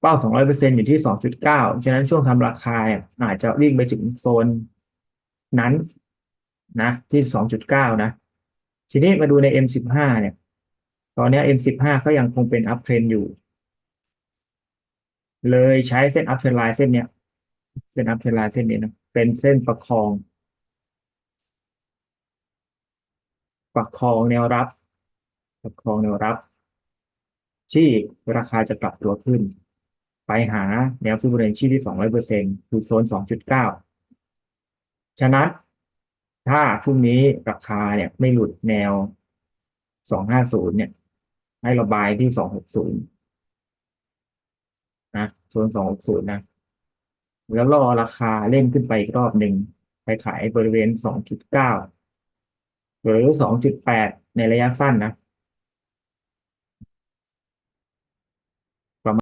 เป้า 200%อยู่ที่ 2.9 ฉะนั้นช่วงทำราคาอาจจะวิ่งไปถึงโซนนั้นนะที่ 2.9 นะ ทีนี้มาดูใน M15 เนี่ย ตอนนี้ M15 ก็ยังคงเป็นอัพเทรนอยู่ เลยใช้เส้นอัพเทรนไลน์เส้นเนี้ย เส้นอัพเทรนไลน์เส้นนี้นะ เป็นเส้นประคอง ประคองแนวรับ ประคองแนวรับ ที่ราคาจะกลับตัวขึ้น ไปหาแนวฟิบูเรนชีที่สองร้อยเปอร์เซ็นต์คือโซนสองจุดเก้าฉะนั้นถ้าพรุ่งนี้ราคาเนี่ยไม่หลุดแนวสองห้าศูนย์เนี่ย ให้ระบายที่สองหกศูนย์นะโซนสองหกศูนย์นะ แล้วรอราคาเล่นขึ้นไปอีกรอบหนึ่งไปขายบริเวณสองจุดเก้าหรือสองจุดแปดในระยะสั้นนะ